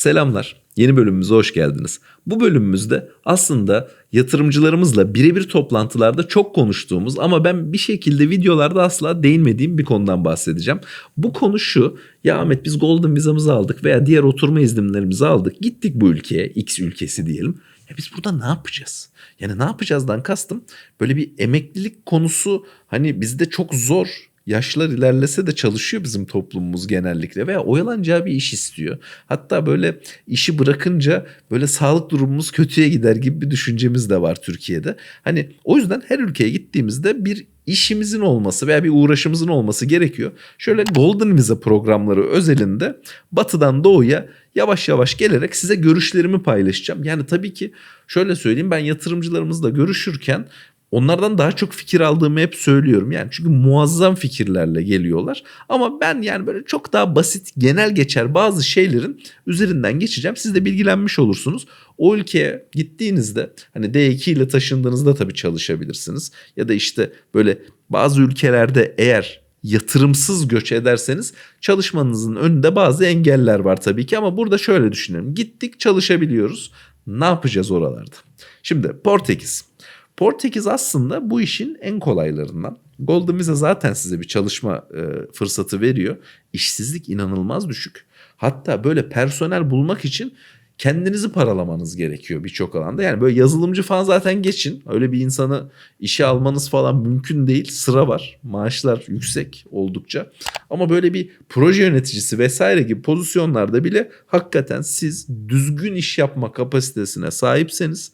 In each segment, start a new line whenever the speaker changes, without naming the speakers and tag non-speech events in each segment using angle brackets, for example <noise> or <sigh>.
Selamlar. Yeni bölümümüze hoş geldiniz. Bu bölümümüzde aslında yatırımcılarımızla birebir toplantılarda çok konuştuğumuz ama ben bir şekilde videolarda asla değinmediğim bir konudan bahsedeceğim. Bu konu şu. Ya Ahmet biz Golden vizamızı aldık veya diğer oturma izinlerimizi aldık. Gittik bu ülkeye, X ülkesi diyelim. Ya biz burada ne yapacağız? Yani ne yapacağızdan kastım böyle bir emeklilik konusu hani bizde çok zor yaşlar ilerlese de çalışıyor bizim toplumumuz genellikle veya oyalanacağı bir iş istiyor. Hatta böyle işi bırakınca böyle sağlık durumumuz kötüye gider gibi bir düşüncemiz de var Türkiye'de. Hani o yüzden her ülkeye gittiğimizde bir işimizin olması veya bir uğraşımızın olması gerekiyor. Şöyle Golden Visa programları özelinde batıdan doğuya yavaş yavaş gelerek size görüşlerimi paylaşacağım. Yani tabii ki şöyle söyleyeyim ben yatırımcılarımızla görüşürken Onlardan daha çok fikir aldığımı hep söylüyorum. Yani çünkü muazzam fikirlerle geliyorlar. Ama ben yani böyle çok daha basit, genel geçer bazı şeylerin üzerinden geçeceğim. Siz de bilgilenmiş olursunuz. O ülkeye gittiğinizde hani D2 ile taşındığınızda tabii çalışabilirsiniz. Ya da işte böyle bazı ülkelerde eğer yatırımsız göç ederseniz çalışmanızın önünde bazı engeller var tabii ki ama burada şöyle düşünelim. Gittik çalışabiliyoruz. Ne yapacağız oralarda? Şimdi Portekiz. Portekiz aslında bu işin en kolaylarından. Golden Visa zaten size bir çalışma e, fırsatı veriyor. İşsizlik inanılmaz düşük. Hatta böyle personel bulmak için kendinizi paralamanız gerekiyor birçok alanda. Yani böyle yazılımcı falan zaten geçin. Öyle bir insanı işe almanız falan mümkün değil. Sıra var. Maaşlar yüksek oldukça. Ama böyle bir proje yöneticisi vesaire gibi pozisyonlarda bile hakikaten siz düzgün iş yapma kapasitesine sahipseniz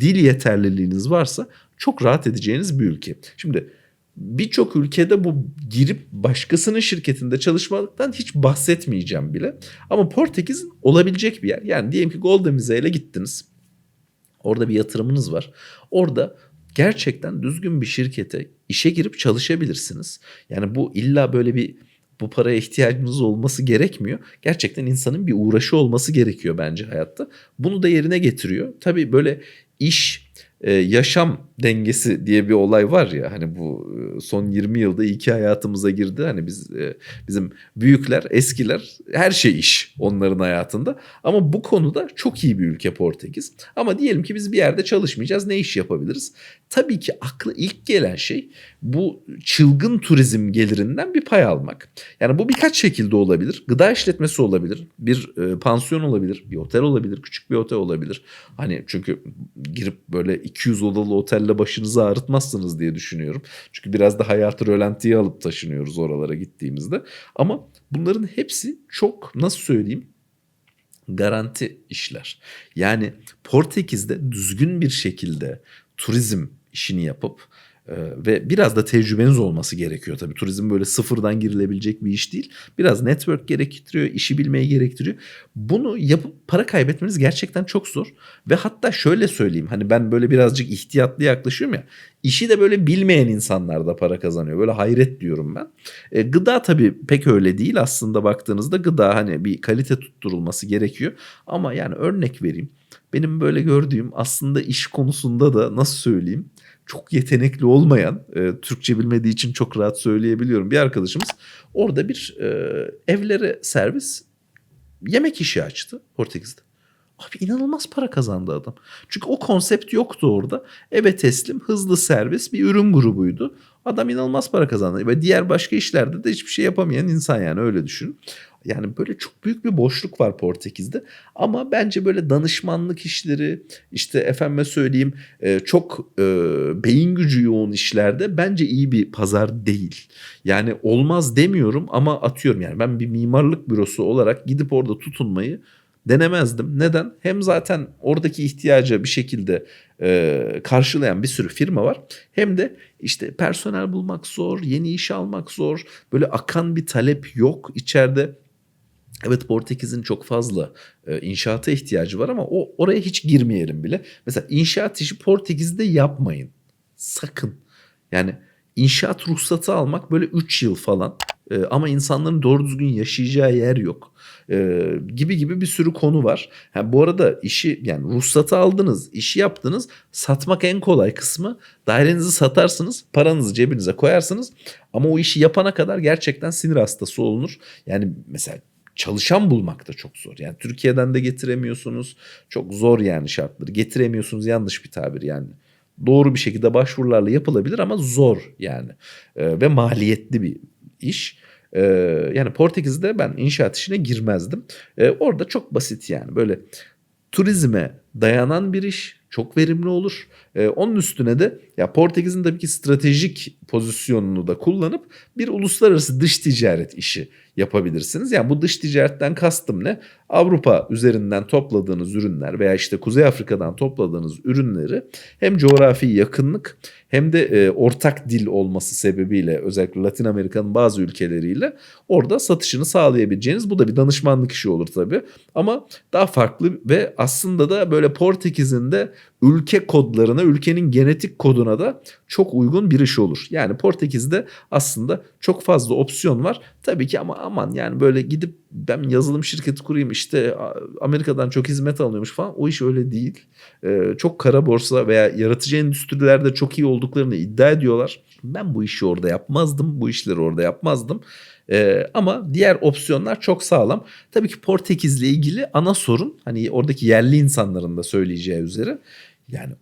dil yeterliliğiniz varsa çok rahat edeceğiniz bir ülke. Şimdi birçok ülkede bu girip başkasının şirketinde çalışmaktan hiç bahsetmeyeceğim bile. Ama Portekiz olabilecek bir yer. Yani diyelim ki Golden Visa ile gittiniz. Orada bir yatırımınız var. Orada gerçekten düzgün bir şirkete işe girip çalışabilirsiniz. Yani bu illa böyle bir bu paraya ihtiyacınız olması gerekmiyor. Gerçekten insanın bir uğraşı olması gerekiyor bence hayatta. Bunu da yerine getiriyor. Tabii böyle iş e, yaşam dengesi diye bir olay var ya hani bu e, son 20 yılda iki hayatımıza girdi. Hani biz e, bizim büyükler, eskiler her şey iş onların hayatında. Ama bu konuda çok iyi bir ülke Portekiz. Ama diyelim ki biz bir yerde çalışmayacağız. Ne iş yapabiliriz? Tabii ki aklı ilk gelen şey bu çılgın turizm gelirinden bir pay almak. Yani bu birkaç şekilde olabilir. Gıda işletmesi olabilir, bir e, pansiyon olabilir, bir otel olabilir, küçük bir otel olabilir. Hani çünkü girip böyle 200 odalı otelle başınızı ağrıtmazsınız diye düşünüyorum. Çünkü biraz da hayatı rölantiye alıp taşınıyoruz oralara gittiğimizde. Ama bunların hepsi çok nasıl söyleyeyim garanti işler. Yani Portekiz'de düzgün bir şekilde turizm işini yapıp ve biraz da tecrübeniz olması gerekiyor tabii. Turizm böyle sıfırdan girilebilecek bir iş değil. Biraz network gerektiriyor, işi bilmeyi gerektiriyor. Bunu yapıp para kaybetmeniz gerçekten çok zor. Ve hatta şöyle söyleyeyim hani ben böyle birazcık ihtiyatlı yaklaşıyorum ya. İşi de böyle bilmeyen insanlar da para kazanıyor. Böyle hayret diyorum ben. E, gıda tabii pek öyle değil aslında baktığınızda gıda hani bir kalite tutturulması gerekiyor. Ama yani örnek vereyim. Benim böyle gördüğüm aslında iş konusunda da nasıl söyleyeyim çok yetenekli olmayan, e, Türkçe bilmediği için çok rahat söyleyebiliyorum bir arkadaşımız orada bir e, evlere servis yemek işi açtı Portekiz'de. Abi inanılmaz para kazandı adam. Çünkü o konsept yoktu orada. Eve teslim, hızlı servis bir ürün grubuydu. Adam inanılmaz para kazandı. Ve diğer başka işlerde de hiçbir şey yapamayan insan yani öyle düşün. Yani böyle çok büyük bir boşluk var Portekiz'de. Ama bence böyle danışmanlık işleri işte efendime söyleyeyim e, çok e, beyin gücü yoğun işlerde bence iyi bir pazar değil. Yani olmaz demiyorum ama atıyorum yani ben bir mimarlık bürosu olarak gidip orada tutunmayı denemezdim. Neden? Hem zaten oradaki ihtiyaca bir şekilde e, karşılayan bir sürü firma var. Hem de işte personel bulmak zor, yeni iş almak zor. Böyle akan bir talep yok içeride. Evet Portekiz'in çok fazla e, inşaata ihtiyacı var ama o oraya hiç girmeyelim bile. Mesela inşaat işi Portekiz'de yapmayın. Sakın. Yani inşaat ruhsatı almak böyle 3 yıl falan. E, ama insanların doğru düzgün yaşayacağı yer yok. E, gibi gibi bir sürü konu var. Ha, bu arada işi yani ruhsatı aldınız, işi yaptınız. Satmak en kolay kısmı. Dairenizi satarsınız, paranızı cebinize koyarsınız. Ama o işi yapana kadar gerçekten sinir hastası olunur. Yani mesela çalışan bulmak da çok zor. Yani Türkiye'den de getiremiyorsunuz. Çok zor yani şartları. Getiremiyorsunuz yanlış bir tabir yani. Doğru bir şekilde başvurularla yapılabilir ama zor yani. Ee, ve maliyetli bir iş. Ee, yani Portekiz'de ben inşaat işine girmezdim. Ee, orada çok basit yani böyle turizme dayanan bir iş çok verimli olur. Ee, onun üstüne de ya Portekiz'in tabii ki stratejik pozisyonunu da kullanıp bir uluslararası dış ticaret işi yapabilirsiniz. Yani bu dış ticaretten kastım ne? Avrupa üzerinden topladığınız ürünler veya işte Kuzey Afrika'dan topladığınız ürünleri hem coğrafi yakınlık hem de e, ortak dil olması sebebiyle özellikle Latin Amerika'nın bazı ülkeleriyle orada satışını sağlayabileceğiniz bu da bir danışmanlık işi olur tabii. Ama daha farklı ve aslında da böyle Portekiz'in de ülke kodlarına, ülkenin genetik koduna da çok uygun bir iş olur. Yani Portekiz'de aslında çok fazla opsiyon var. Tabii ki ama aman yani böyle gidip ben yazılım şirketi kurayım işte Amerika'dan çok hizmet alıyormuş falan o iş öyle değil. Ee, çok kara borsa veya yaratıcı endüstrilerde çok iyi olduklarını iddia ediyorlar. Ben bu işi orada yapmazdım. Bu işleri orada yapmazdım. Ee, ama diğer opsiyonlar çok sağlam. Tabii ki Portekiz'le ilgili ana sorun hani oradaki yerli insanların da söyleyeceği üzere yani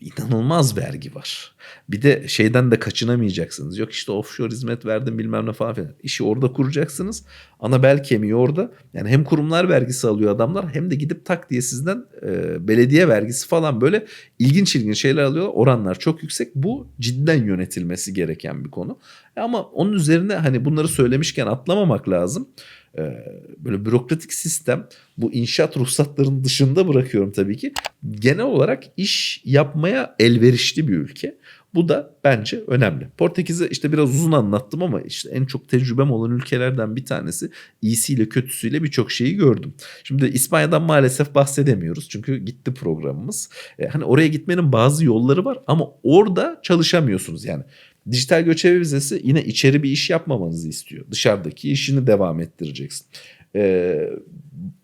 inanılmaz vergi var. Bir de şeyden de kaçınamayacaksınız. Yok işte offshore hizmet verdim bilmem ne falan filan. İşi orada kuracaksınız. Ana bel kemiği orada. Yani hem kurumlar vergisi alıyor adamlar hem de gidip tak diye sizden e, belediye vergisi falan böyle ilginç ilginç şeyler alıyorlar. Oranlar çok yüksek. Bu cidden yönetilmesi gereken bir konu. Ama onun üzerine hani bunları söylemişken atlamamak lazım. Ee, böyle bürokratik sistem bu inşaat ruhsatlarının dışında bırakıyorum tabii ki. Genel olarak iş yapmaya elverişli bir ülke. Bu da bence önemli. Portekiz'i işte biraz uzun anlattım ama işte en çok tecrübem olan ülkelerden bir tanesi. İyisiyle kötüsüyle birçok şeyi gördüm. Şimdi İspanya'dan maalesef bahsedemiyoruz. Çünkü gitti programımız. Ee, hani oraya gitmenin bazı yolları var ama orada çalışamıyorsunuz. Yani Dijital göçebe vizesi yine içeri bir iş yapmamanızı istiyor. Dışarıdaki işini devam ettireceksin. Ee,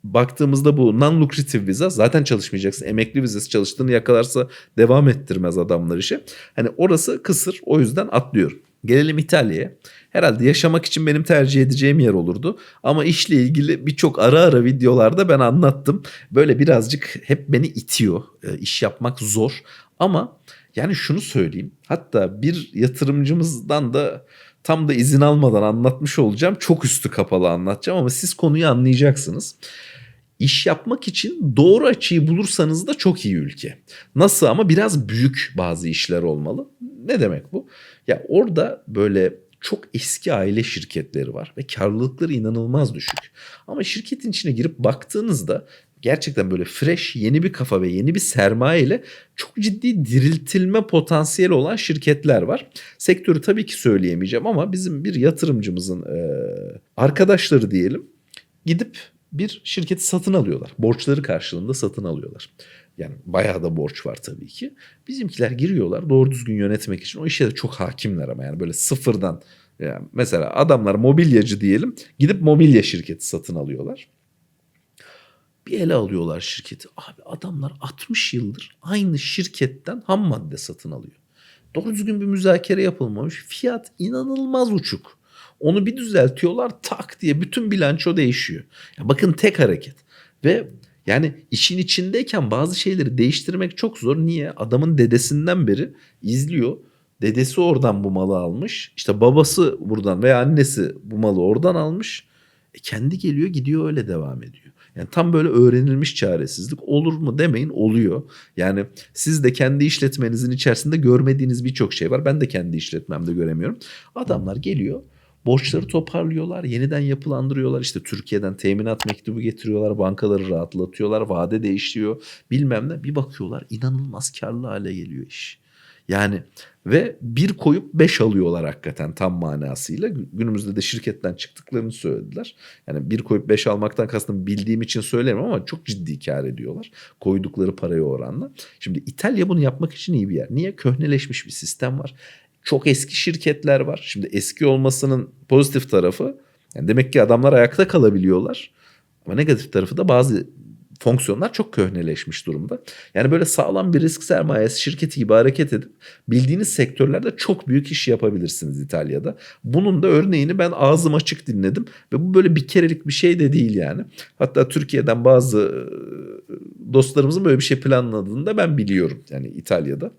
baktığımızda bu non-lucrative viza zaten çalışmayacaksın. Emekli vizesi çalıştığını yakalarsa devam ettirmez adamlar işi. Hani orası kısır o yüzden atlıyorum. Gelelim İtalya'ya. Herhalde yaşamak için benim tercih edeceğim yer olurdu. Ama işle ilgili birçok ara ara videolarda ben anlattım. Böyle birazcık hep beni itiyor. E, iş yapmak zor. Ama yani şunu söyleyeyim. Hatta bir yatırımcımızdan da tam da izin almadan anlatmış olacağım. Çok üstü kapalı anlatacağım ama siz konuyu anlayacaksınız. İş yapmak için doğru açıyı bulursanız da çok iyi ülke. Nasıl ama biraz büyük bazı işler olmalı. Ne demek bu? Ya orada böyle çok eski aile şirketleri var ve karlılıkları inanılmaz düşük. Ama şirketin içine girip baktığınızda gerçekten böyle fresh yeni bir kafa ve yeni bir sermaye ile çok ciddi diriltilme potansiyeli olan şirketler var. Sektörü tabii ki söyleyemeyeceğim ama bizim bir yatırımcımızın e, arkadaşları diyelim gidip bir şirketi satın alıyorlar. Borçları karşılığında satın alıyorlar. Yani bayağı da borç var tabii ki. Bizimkiler giriyorlar doğru düzgün yönetmek için. O işe de çok hakimler ama yani böyle sıfırdan. Yani mesela adamlar mobilyacı diyelim gidip mobilya şirketi satın alıyorlar bir ele alıyorlar şirketi. Abi adamlar 60 yıldır aynı şirketten ham madde satın alıyor. Doğru düzgün bir müzakere yapılmamış. Fiyat inanılmaz uçuk. Onu bir düzeltiyorlar tak diye bütün bilanço değişiyor. Ya bakın tek hareket. Ve yani işin içindeyken bazı şeyleri değiştirmek çok zor. Niye? Adamın dedesinden beri izliyor. Dedesi oradan bu malı almış. İşte babası buradan veya annesi bu malı oradan almış. E kendi geliyor gidiyor öyle devam ediyor. Yani tam böyle öğrenilmiş çaresizlik olur mu demeyin oluyor. Yani siz de kendi işletmenizin içerisinde görmediğiniz birçok şey var. Ben de kendi işletmemde göremiyorum. Adamlar geliyor borçları toparlıyorlar, yeniden yapılandırıyorlar. İşte Türkiye'den teminat mektubu getiriyorlar, bankaları rahatlatıyorlar, vade değişiyor bilmem ne. Bir bakıyorlar inanılmaz karlı hale geliyor iş. Yani ve bir koyup beş alıyorlar hakikaten tam manasıyla. Günümüzde de şirketten çıktıklarını söylediler. Yani bir koyup beş almaktan kastım bildiğim için söyleyemem ama çok ciddi kar ediyorlar. Koydukları paraya oranla. Şimdi İtalya bunu yapmak için iyi bir yer. Niye? Köhneleşmiş bir sistem var. Çok eski şirketler var. Şimdi eski olmasının pozitif tarafı yani demek ki adamlar ayakta kalabiliyorlar. Ama negatif tarafı da bazı fonksiyonlar çok köhneleşmiş durumda. Yani böyle sağlam bir risk sermayesi şirketi gibi hareket edip bildiğiniz sektörlerde çok büyük iş yapabilirsiniz İtalya'da. Bunun da örneğini ben ağzım açık dinledim ve bu böyle bir kerelik bir şey de değil yani. Hatta Türkiye'den bazı e, dostlarımızın böyle bir şey planladığını da ben biliyorum yani İtalya'da.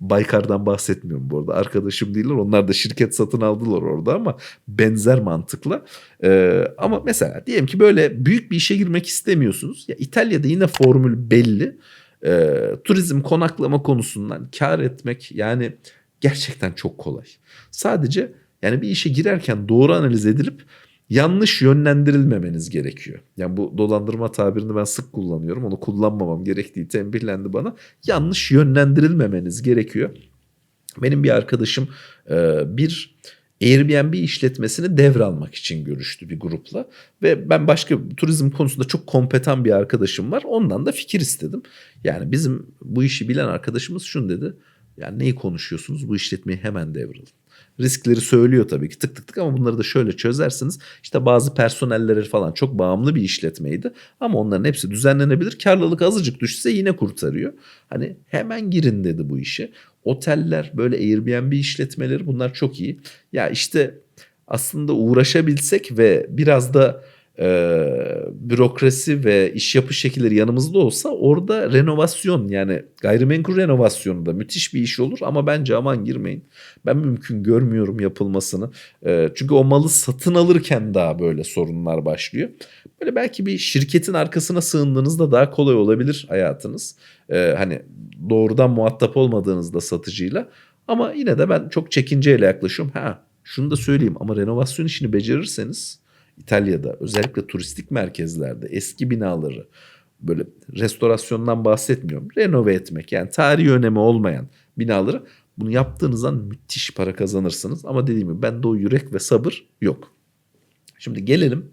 Baykar'dan bahsetmiyorum bu arada. Arkadaşım değiller. Onlar da şirket satın aldılar orada ama benzer mantıkla. Ee, ama mesela diyelim ki böyle büyük bir işe girmek istemiyorsunuz. Ya İtalya'da yine formül belli. Ee, turizm konaklama konusundan kar etmek yani gerçekten çok kolay. Sadece yani bir işe girerken doğru analiz edilip yanlış yönlendirilmemeniz gerekiyor. Yani bu dolandırma tabirini ben sık kullanıyorum. Onu kullanmamam gerektiği tembihlendi bana. Yanlış yönlendirilmemeniz gerekiyor. Benim bir arkadaşım e, bir Airbnb işletmesini devralmak için görüştü bir grupla ve ben başka turizm konusunda çok kompetan bir arkadaşım var. Ondan da fikir istedim. Yani bizim bu işi bilen arkadaşımız şunu dedi. Yani neyi konuşuyorsunuz? Bu işletmeyi hemen devralın. Riskleri söylüyor tabii ki tık tık tık ama bunları da şöyle çözersiniz. İşte bazı personelleri falan çok bağımlı bir işletmeydi ama onların hepsi düzenlenebilir. Karlılık azıcık düşse yine kurtarıyor. Hani hemen girin dedi bu işe. Oteller böyle Airbnb işletmeleri bunlar çok iyi. Ya işte aslında uğraşabilsek ve biraz da e, bürokrasi ve iş yapış şekilleri yanımızda olsa orada renovasyon yani gayrimenkul renovasyonu da müthiş bir iş olur ama bence aman girmeyin. Ben mümkün görmüyorum yapılmasını. E, çünkü o malı satın alırken daha böyle sorunlar başlıyor. Böyle belki bir şirketin arkasına sığındığınızda daha kolay olabilir hayatınız. E, hani doğrudan muhatap olmadığınızda satıcıyla. Ama yine de ben çok çekinceyle yaklaşıyorum. Ha şunu da söyleyeyim ama renovasyon işini becerirseniz İtalya'da özellikle turistik merkezlerde eski binaları böyle restorasyondan bahsetmiyorum. Renove etmek yani tarihi önemi olmayan binaları bunu yaptığınız an müthiş para kazanırsınız. Ama dediğim gibi bende o yürek ve sabır yok. Şimdi gelelim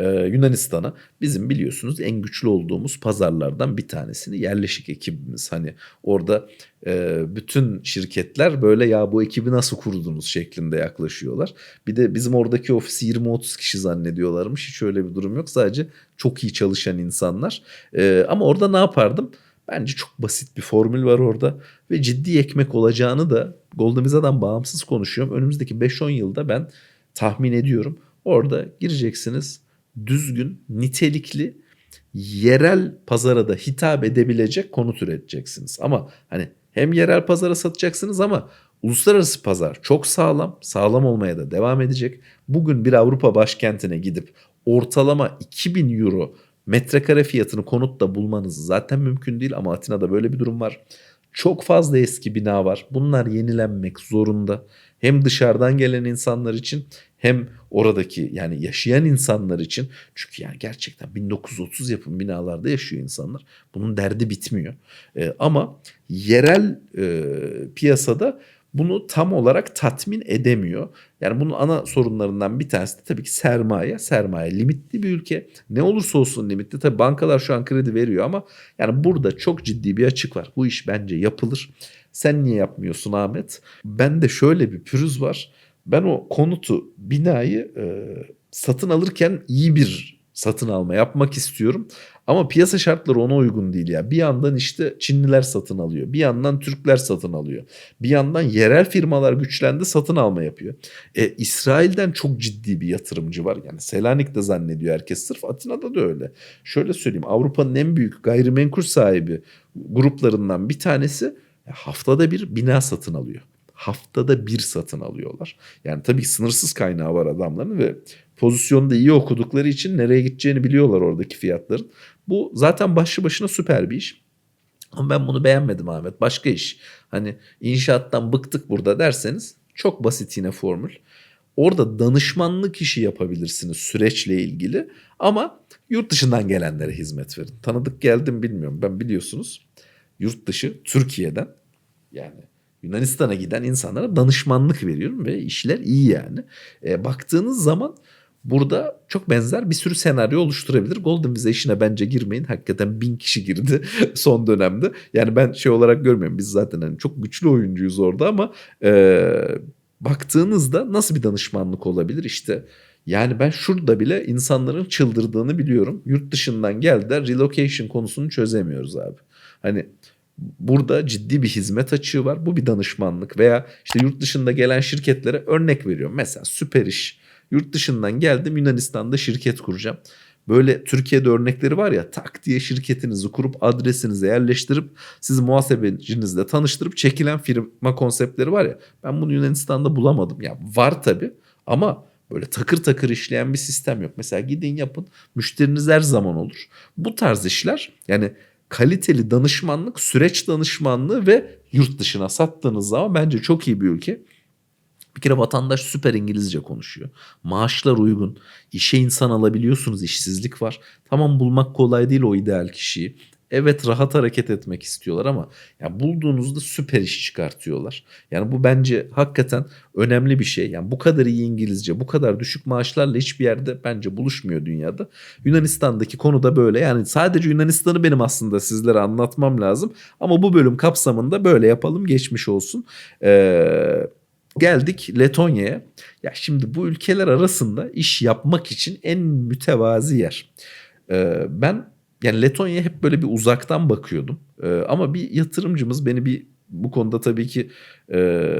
ee, Yunanistan'a bizim biliyorsunuz en güçlü olduğumuz pazarlardan bir tanesini yerleşik ekibimiz. Hani orada e, bütün şirketler böyle ya bu ekibi nasıl kurdunuz şeklinde yaklaşıyorlar. Bir de bizim oradaki ofisi 20-30 kişi zannediyorlarmış. Hiç öyle bir durum yok. Sadece çok iyi çalışan insanlar. E, ama orada ne yapardım? Bence çok basit bir formül var orada ve ciddi ekmek olacağını da Golden Visa'dan bağımsız konuşuyorum. Önümüzdeki 5-10 yılda ben tahmin ediyorum. Orada gireceksiniz düzgün, nitelikli, yerel pazara da hitap edebilecek konut üreteceksiniz. Ama hani hem yerel pazara satacaksınız ama uluslararası pazar çok sağlam, sağlam olmaya da devam edecek. Bugün bir Avrupa başkentine gidip ortalama 2000 euro metrekare fiyatını konutta bulmanız zaten mümkün değil ama Atina'da böyle bir durum var. Çok fazla eski bina var. Bunlar yenilenmek zorunda. Hem dışarıdan gelen insanlar için hem oradaki yani yaşayan insanlar için çünkü yani gerçekten 1930 yapım binalarda yaşıyor insanlar. Bunun derdi bitmiyor. E, ama yerel e, piyasada bunu tam olarak tatmin edemiyor. Yani bunun ana sorunlarından bir tanesi de tabii ki sermaye. Sermaye limitli bir ülke. Ne olursa olsun limitli. Tabii bankalar şu an kredi veriyor ama yani burada çok ciddi bir açık var. Bu iş bence yapılır. Sen niye yapmıyorsun Ahmet? Ben de şöyle bir pürüz var. Ben o konutu, binayı e, satın alırken iyi bir satın alma yapmak istiyorum. Ama piyasa şartları ona uygun değil ya. Bir yandan işte Çinliler satın alıyor. Bir yandan Türkler satın alıyor. Bir yandan yerel firmalar güçlendi satın alma yapıyor. E, İsrail'den çok ciddi bir yatırımcı var. Yani Selanik'te zannediyor herkes. Sırf Atina'da da öyle. Şöyle söyleyeyim Avrupa'nın en büyük gayrimenkul sahibi gruplarından bir tanesi haftada bir bina satın alıyor haftada bir satın alıyorlar. Yani tabii sınırsız kaynağı var adamların ve pozisyonu da iyi okudukları için nereye gideceğini biliyorlar oradaki fiyatların. Bu zaten başlı başına süper bir iş. Ama ben bunu beğenmedim Ahmet. Başka iş. Hani inşaattan bıktık burada derseniz çok basit yine formül. Orada danışmanlık işi yapabilirsiniz süreçle ilgili ama yurt dışından gelenlere hizmet verin. Tanıdık geldim bilmiyorum. Ben biliyorsunuz yurt dışı Türkiye'den yani Yunanistan'a giden insanlara danışmanlık veriyorum ve işler iyi yani. E, baktığınız zaman burada çok benzer bir sürü senaryo oluşturabilir. Golden Visa işine bence girmeyin. Hakikaten bin kişi girdi <laughs> son dönemde. Yani ben şey olarak görmüyorum. Biz zaten hani çok güçlü oyuncuyuz orada ama e, baktığınızda nasıl bir danışmanlık olabilir? İşte Yani ben şurada bile insanların çıldırdığını biliyorum. Yurt dışından geldiler relocation konusunu çözemiyoruz abi. Hani burada ciddi bir hizmet açığı var. Bu bir danışmanlık veya işte yurt dışında gelen şirketlere örnek veriyorum. Mesela süper iş. Yurt dışından geldim Yunanistan'da şirket kuracağım. Böyle Türkiye'de örnekleri var ya tak diye şirketinizi kurup adresinize yerleştirip sizi muhasebecinizle tanıştırıp çekilen firma konseptleri var ya. Ben bunu Yunanistan'da bulamadım. Ya var tabii ama böyle takır takır işleyen bir sistem yok. Mesela gidin yapın müşteriniz her zaman olur. Bu tarz işler yani kaliteli danışmanlık, süreç danışmanlığı ve yurt dışına sattığınız zaman bence çok iyi bir ülke. Bir kere vatandaş süper İngilizce konuşuyor. Maaşlar uygun. İşe insan alabiliyorsunuz. işsizlik var. Tamam bulmak kolay değil o ideal kişiyi. Evet rahat hareket etmek istiyorlar ama ya bulduğunuzda süper iş çıkartıyorlar. Yani bu bence hakikaten önemli bir şey. Yani bu kadar iyi İngilizce, bu kadar düşük maaşlarla hiçbir yerde bence buluşmuyor dünyada. Yunanistan'daki konu da böyle. Yani sadece Yunanistan'ı benim aslında sizlere anlatmam lazım. Ama bu bölüm kapsamında böyle yapalım geçmiş olsun. Eee Geldik Letonya'ya. Ya şimdi bu ülkeler arasında iş yapmak için en mütevazi yer. Ee, ben yani Letonya'ya hep böyle bir uzaktan bakıyordum. Ee, ama bir yatırımcımız beni bir bu konuda tabii ki e,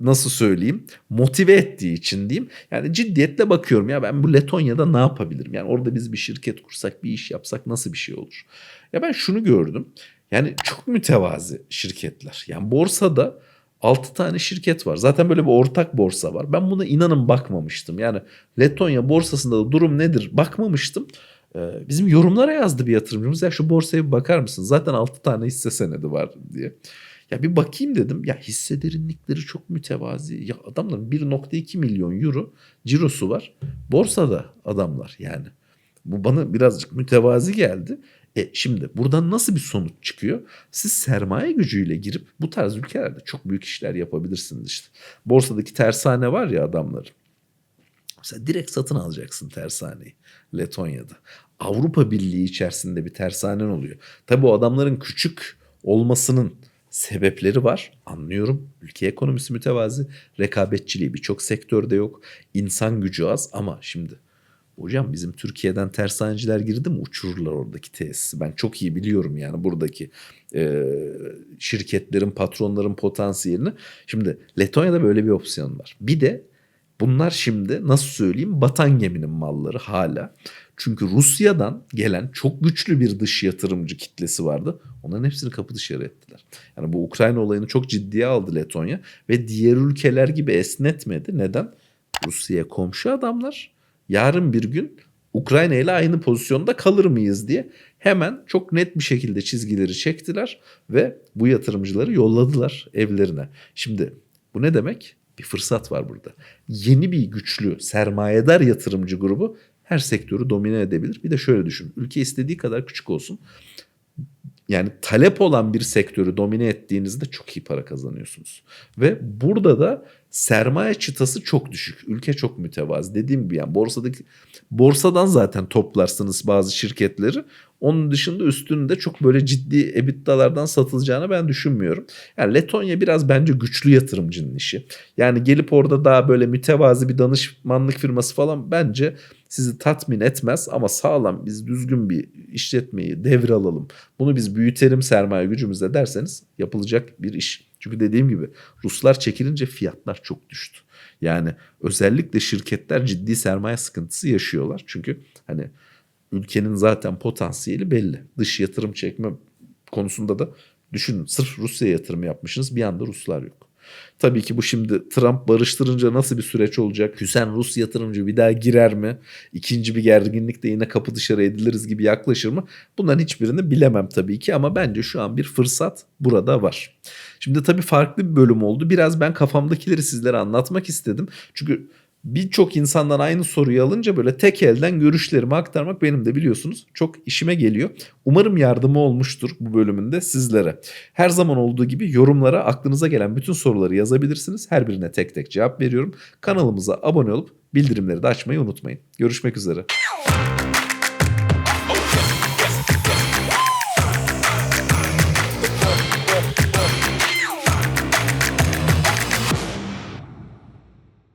nasıl söyleyeyim motive ettiği için diyeyim. Yani ciddiyetle bakıyorum ya ben bu Letonya'da ne yapabilirim? Yani orada biz bir şirket kursak bir iş yapsak nasıl bir şey olur? Ya ben şunu gördüm. Yani çok mütevazi şirketler. Yani borsada 6 tane şirket var. Zaten böyle bir ortak borsa var. Ben buna inanın bakmamıştım. Yani Letonya borsasında da durum nedir bakmamıştım. Ee, bizim yorumlara yazdı bir yatırımcımız. Ya şu borsaya bir bakar mısın? Zaten 6 tane hisse senedi var diye. Ya bir bakayım dedim. Ya hisse derinlikleri çok mütevazi. Ya adamların 1.2 milyon euro cirosu var. Borsada adamlar yani. Bu bana birazcık mütevazi geldi. E şimdi buradan nasıl bir sonuç çıkıyor? Siz sermaye gücüyle girip bu tarz ülkelerde çok büyük işler yapabilirsiniz işte. Borsadaki tersane var ya adamlar. Mesela direkt satın alacaksın tersaneyi Letonya'da. Avrupa Birliği içerisinde bir tersanen oluyor. Tabi o adamların küçük olmasının sebepleri var. Anlıyorum. Ülke ekonomisi mütevazi. Rekabetçiliği birçok sektörde yok. İnsan gücü az ama şimdi Hocam bizim Türkiye'den tersaneciler girdi mi uçururlar oradaki tesisi. Ben çok iyi biliyorum yani buradaki e, şirketlerin, patronların potansiyelini. Şimdi Letonya'da böyle bir opsiyon var. Bir de bunlar şimdi nasıl söyleyeyim batan geminin malları hala. Çünkü Rusya'dan gelen çok güçlü bir dış yatırımcı kitlesi vardı. Onların hepsini kapı dışarı ettiler. Yani bu Ukrayna olayını çok ciddiye aldı Letonya ve diğer ülkeler gibi esnetmedi. Neden? Rusya'ya komşu adamlar yarın bir gün Ukrayna ile aynı pozisyonda kalır mıyız diye hemen çok net bir şekilde çizgileri çektiler ve bu yatırımcıları yolladılar evlerine. Şimdi bu ne demek? Bir fırsat var burada. Yeni bir güçlü sermayedar yatırımcı grubu her sektörü domine edebilir. Bir de şöyle düşün. Ülke istediği kadar küçük olsun. Yani talep olan bir sektörü domine ettiğinizde çok iyi para kazanıyorsunuz. Ve burada da sermaye çıtası çok düşük. Ülke çok mütevazı. Dediğim gibi yani borsadaki borsadan zaten toplarsınız bazı şirketleri. Onun dışında üstünde çok böyle ciddi EBITDA'lardan satılacağını ben düşünmüyorum. Yani Letonya biraz bence güçlü yatırımcının işi. Yani gelip orada daha böyle mütevazi bir danışmanlık firması falan bence sizi tatmin etmez ama sağlam biz düzgün bir işletmeyi devralalım. Bunu biz büyütelim sermaye gücümüzle derseniz yapılacak bir iş. Çünkü dediğim gibi Ruslar çekilince fiyatlar çok düştü. Yani özellikle şirketler ciddi sermaye sıkıntısı yaşıyorlar. Çünkü hani ülkenin zaten potansiyeli belli. Dış yatırım çekme konusunda da düşünün sırf Rusya'ya yatırım yapmışsınız bir anda Ruslar yok. Tabii ki bu şimdi Trump barıştırınca nasıl bir süreç olacak? Hüsen Rus yatırımcı bir daha girer mi? İkinci bir gerginlik de yine kapı dışarı ediliriz gibi yaklaşır mı? Bunların hiçbirini bilemem tabii ki ama bence şu an bir fırsat burada var. Şimdi tabii farklı bir bölüm oldu. Biraz ben kafamdakileri sizlere anlatmak istedim. Çünkü birçok insandan aynı soruyu alınca böyle tek elden görüşlerimi aktarmak benim de biliyorsunuz çok işime geliyor. Umarım yardımı olmuştur bu bölümünde sizlere. Her zaman olduğu gibi yorumlara aklınıza gelen bütün soruları yazabilirsiniz. Her birine tek tek cevap veriyorum. Kanalımıza abone olup bildirimleri de açmayı unutmayın. Görüşmek üzere.